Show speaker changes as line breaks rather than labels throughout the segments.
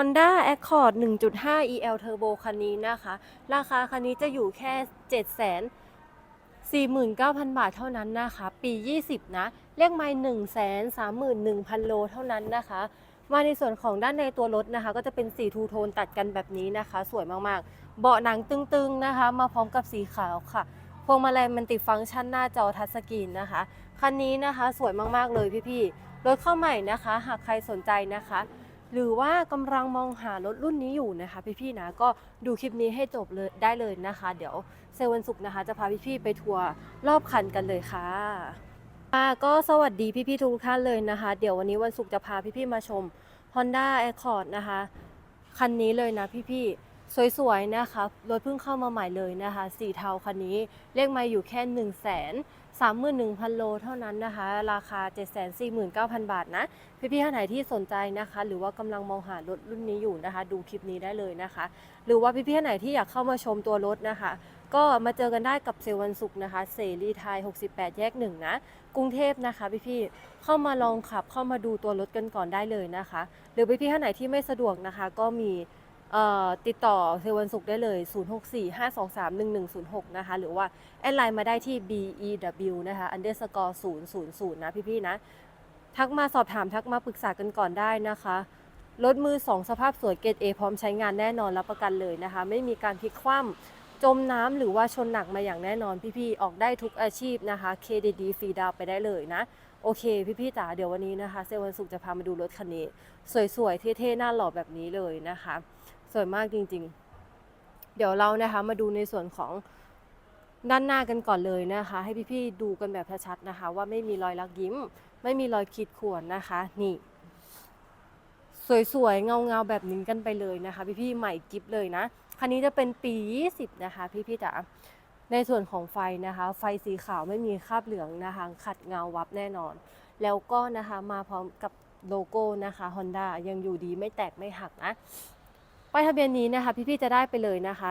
Honda Accord 1.5 EL Turbo คันนี้นะคะ ราคาคันนี้จะอยู่แค่7 4 9 0 0 0 บาทเท่านั้นนะคะ ปี 20 นะ เลขไมล์1 3 1 0 0 0 โลเท่านั้นนะคะ มาในส่วนของด้านในตัวรถนะคะ ก็จะเป็นสีทูโทนตัดกันแบบนี้นะคะ สวยมากๆ เบาะหนังตึงๆนะคะ มาพร้อมกับสีขาวค่ะ พวงมาลัยมันติดฟังก์ชันหน้าจอทัชสกรีนนะคะ คันนี้นะคะสวยมากๆเลยพี่ๆ รถเข้าใหม่นะคะ หากใครสนใจนะคะ หรือว่ากำลังมองหารถรุ่นนี้อยู่นะคะพี่ๆนะก็ดูคลิปนี้ให้จบเลยได้เลยนะคะ เดี๋ยวเซลวันศุกร์นะคะ จะพาพี่ๆไปทัวร์รอบคันกันเลยค่ะค่ะก็สวัสดีพี่ๆทุกท่านเลยนะคะ เดี๋ยววันนี้วันศุกร์จะพาพี่ๆมาชม Honda Accord นะคะ คันนี้เลยนะพี่ๆสวยๆนะคะรถเพิ่งเข้ามาใหม่เลยนะคะ สีเทาคันนี้เลขไมาอยู่แค่1 0 0 0 0แสน 31,000 โลเท่านั้นนะคะ ราคา 749,000 บาทนะ พี่ๆท่านไหนที่สนใจนะคะ หรือว่ากำลังมองหารถรุ่นนี้อยู่นะคะ ดูคลิปนี้ได้เลยนะคะ หรือว่าพี่ๆท่านไหนที่อยากเข้ามาชมตัวรถนะคะ ก็มาเจอกันได้กับเซลวันศุกร์นะคะเสรีไทย 68 แยกหนึ่งนะ กรุงเทพนะคะพี่ๆเข้ามาลองขับเข้ามาดูตัวรถกันก่อนได้เลยนะคะ หรือพี่ๆท่านไหนที่ไม่สะดวกนะคะ ก็มี ติดต่อเซวันศุกร์ได้เลย 0645231106 นะคะ หรือว่า แอดไลน์มาได้ที่ bew นะคะ underscore 000 นะพี่ๆนะ ทักมาสอบถามทักมาปรึกษากันก่อนได้นะคะ รถมือ 2 สภาพสวยเกรด A พร้อมใช้งานแน่นอนรับประกันเลยนะคะ ไม่มีการพลิกคว่ำจมน้ำหรือว่าชนหนักมาอย่างแน่นอนพี่ๆ ออกได้ทุกอาชีพนะคะเครดิตดีฟรีดาวไปได้เลยนะ โอเค พี่ๆจ๋าเดี๋ยววันนี้นะคะ เซวันศุกร์จะพามาดูรถคันนี้ สวยๆ เท่ๆ หน้าหล่อแบบนี้เลยนะคะ สวยมากจริงๆ เดี๋ยวเรานะคะมาดูในส่วนของด้านหน้ากันก่อนเลยนะคะ ให้พี่ๆดูกันแบบชัดๆนะคะ ว่าไม่มีรอยลักยิ้ม ไม่มีรอยขีดข่วนนะคะ นี่ สวยๆเงาๆแบบนี้กันไปเลยนะคะ พี่ๆใหม่กิฟเลยนะคันนี้จะเป็นปี 20 นะคะ พี่ๆจ๋าในส่วนของไฟนะคะ ไฟสีขาวไม่มีคราบเหลืองนะคะ ขัดเงาวับแน่นอน แล้วก็นะคะมาพร้อมกับโลโก้นะคะ Honda ยังอยู่ดีไม่แตกไม่หักนะ ป้ายทะเบียนนี้นะคะพี่ๆจะได้ไปเลยนะคะ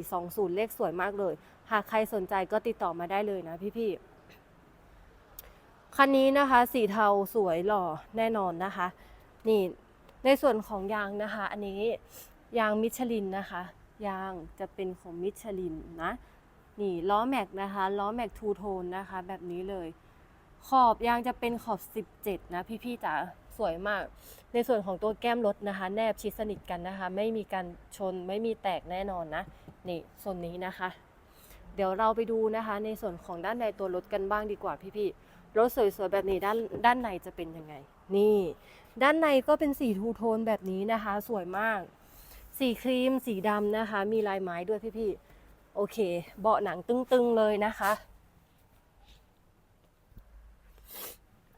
1420 เลขสวยมากเลย หากใครสนใจก็ติดต่อมาได้เลยนะพี่ๆคันนี้นะคะ สีเทาสวยหล่อแน่นอนนะคะ นี่ในส่วนของยางนะคะ อันนี้ยางมิชลินนะคะ ยางจะเป็นของมิชลินนะ นี่ล้อแม็กนะคะล้อแม็กทูโทนนะคะ แบบนี้เลย ขอบยางจะเป็นขอบ 17 นะพี่ๆจ๋าสวยมาก ในส่วนของตัวแก้มรถนะคะ แนบชิดสนิทกันนะคะ ไม่มีการชนไม่มีแตกแน่นอนนะนี่โซนนี้นะคะ เดี๋ยวเราไปดูนะคะ ในส่วนของด้านในตัวรถกันบ้างดีกว่าพี่ๆรถสวยๆแบบนี้ด้านด้านในจะเป็นยังไง นี่ ด้านในก็เป็นสีทูโทนแบบนี้นะคะ สวยมาก สีครีมสีดำนะคะ มีลายไม้ด้วยพี่ๆโอเค เบาะหนังตึงๆเลยนะคะ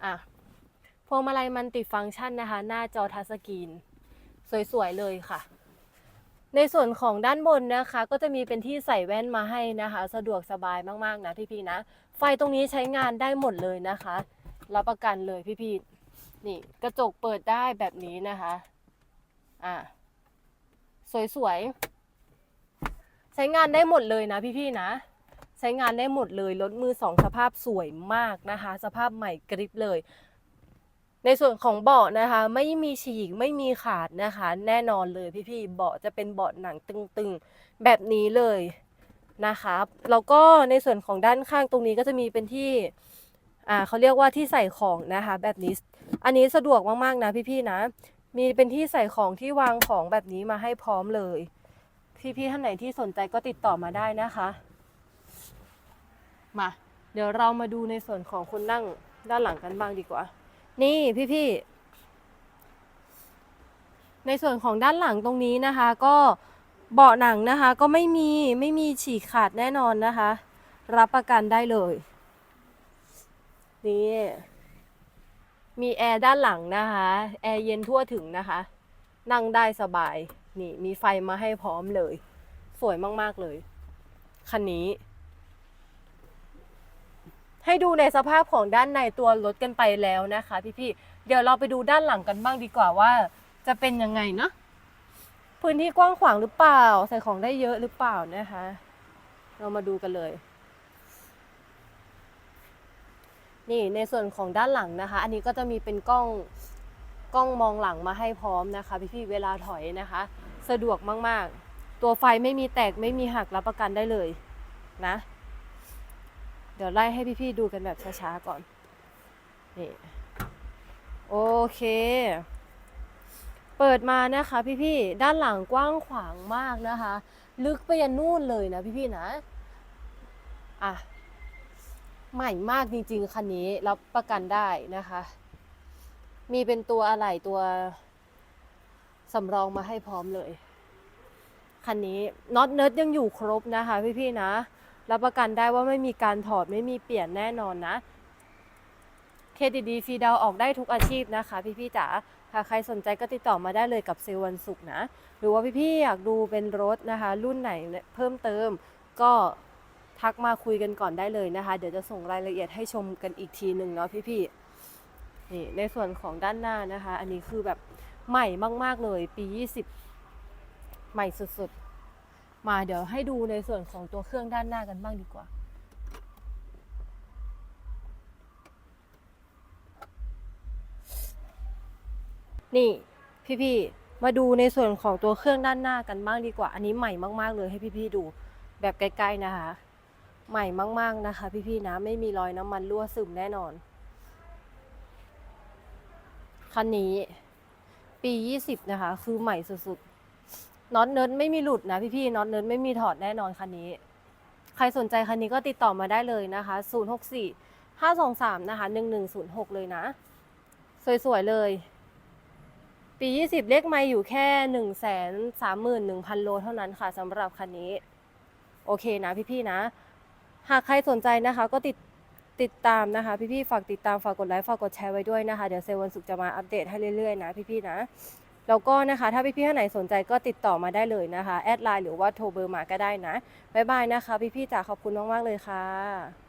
อะพวงมาลัยมันติฟังก์ชันนะคะ หน้าจอทัชสกรีน สวยๆเลยค่ะ ในส่วนของด้านบนนะคะ ก็จะมีเป็นที่ใส่แว่นมาให้นะคะ สะดวกสบายมากๆนะพี่ๆนะ ไฟตรงนี้ใช้งานได้หมดเลยนะคะรับประกันเลยพี่ๆนี่กระจกเปิดได้แบบนี้นะคะอะสวยๆใช้งานได้หมดเลยนะพี่ๆนะ ใช้งานได้หมดเลยรถมือสองสภาพสวยมากนะคะ สภาพใหม่กริบเลย ในส่วนของเบาะนะคะ ไม่มีฉีกไม่มีขาดนะคะ แน่นอนเลยพี่ๆเบาะจะเป็นเบาะหนังตึงๆแบบนี้เลยนะคะแล้วก็ในส่วนของด้านข้างตรงนี้ก็จะมีเป็นที่อ่าเขาเรียกว่าที่ใส่ของนะคะ แบบนี้ อันนี้สะดวกมากๆนะพี่ๆนะ มีเป็นที่ใส่ของที่วางของแบบนี้มาให้พร้อมเลย พี่ๆท่านไหนที่สนใจก็ติดต่อมาได้นะคะ มา เดี๋ยวเรามาดูในส่วนของคนนั่งด้านหลังกันบ้างดีกว่า นี่พี่ๆ ในส่วนของด้านหลังตรงนี้นะคะ ก็เบาะหนังนะคะก็ไม่มีไม่มีฉีกขาดแน่นอนนะคะ รับประกันได้เลย นี่ มีแอร์ด้านหลังนะคะ แอร์เย็นทั่วถึงนะคะ นั่งได้สบาย นี่มีไฟมาให้พร้อมเลย สวยมาก ๆ เลย คันนี้ ให้ดูในสภาพของด้านในตัวรถกันไปแล้วนะคะพี่ๆเดี๋ยวเราไปดูด้านหลังกันบ้างดีกว่าว่า จะเป็นยังไงเนาะพื้นที่กว้างขวางหรือเปล่า ใส่ของได้เยอะหรือเปล่านะคะ เรามาดูกันเลย นี่ในส่วนของด้านหลังนะคะ อันนี้ก็จะมีเป็นกล้องกล้องมองหลังมาให้พร้อมนะคะ พี่ๆเวลาถอยนะคะ สะดวกมากๆ ตัวไฟไม่มีแตกไม่มีหักรับประกันได้เลยนะ เดี๋ยวไล่ให้พี่ๆดูกันแบบช้าๆก่อน นี่ โอเค เปิดมานะคะพี่ๆ ด้านหลังกว้างขวางมากนะคะ ลึกไปยันนู่นเลยนะพี่ๆนะ อะ ใหม่มากจริงๆ คันนี้รับประกันได้นะคะ มีเป็นตัวอะไหล่ตัวสำรองมาให้พร้อมเลย คันนี้น็อตเนิร์ดยังอยู่ครบนะคะพี่ๆนะ รับประกันได้ว่าไม่มีการถอดไม่มีเปลี่ยนแน่นอนนะเครดิตดีฟรีดาวออกได้ทุกอาชีพนะคะ พี่ๆจ๋าถ้าใครสนใจก็ติดต่อมาได้เลยกับเซลล์วันศุกร์นะ หรือว่าพี่ๆอยากดูเป็นรถนะคะ รุ่นไหนเพิ่มเติมก็ทักมาคุยกันก่อนได้เลยนะคะ เดี๋ยวจะส่งรายละเอียดให้ชมกันอีกทีหนึ่งเนาะพี่ๆนี่ในส่วนของด้านหน้านะคะ อันนี้คือแบบใหม่มาก ๆเลยปี 20 ใหม่สุดๆ มาเดี๋ยวให้ดูในส่วนของตัวเครื่องด้านหน้ากันบ้างดีกว่า นี่พี่ๆมาดูในส่วนของตัวเครื่องด้านหน้ากันบ้างดีกว่า อันนี้ใหม่มาก ๆ เลยให้พี่ๆดูแบบใกล้ๆนะคะ ใหม่มากๆนะคะ พี่ๆนะไม่มีรอยน้ำมันรั่วซึมแน่นอนคันนี้ปี 20 นะคะ คือใหม่สุดๆ น็อตเนิร์ดไม่มีหลุดนะพี่ๆน็อตเนิร์ดไม่มีถอดแน่นอนคันนี้ ใครสนใจคันนี้ก็ติดต่อมาได้เลยนะคะ 064 523 นะคะ 1106 เลยนะ สวย ๆ เลย ปี 20 เลขไม่อยู่แค่ 1 3 1 0 0 0 โลเท่านั้นค่ะสำหรับคันนี้ โอเคนะพี่ ๆ นะ หากใครสนใจนะคะก็ติดติดตามนะคะ พี่ ๆ ฝากติดตาม ฝากกดไลค์ ฝากกดแชร์ไว้ด้วยนะคะ เดี๋ยวเซลวันศุกจะมาอัปเดตให้เรื่อย ๆ นะ พี่ ๆ นะ แล้วก็นะคะถ้าพี่ๆท่านไหนสนใจก็ติดต่อมาได้เลยนะคะ แอดไลน์หรือว่าโทรเบอร์มาก็ได้นะบ๊ายบายนะคะ พี่ๆจ๋าขอบคุณมากๆเลยค่ะ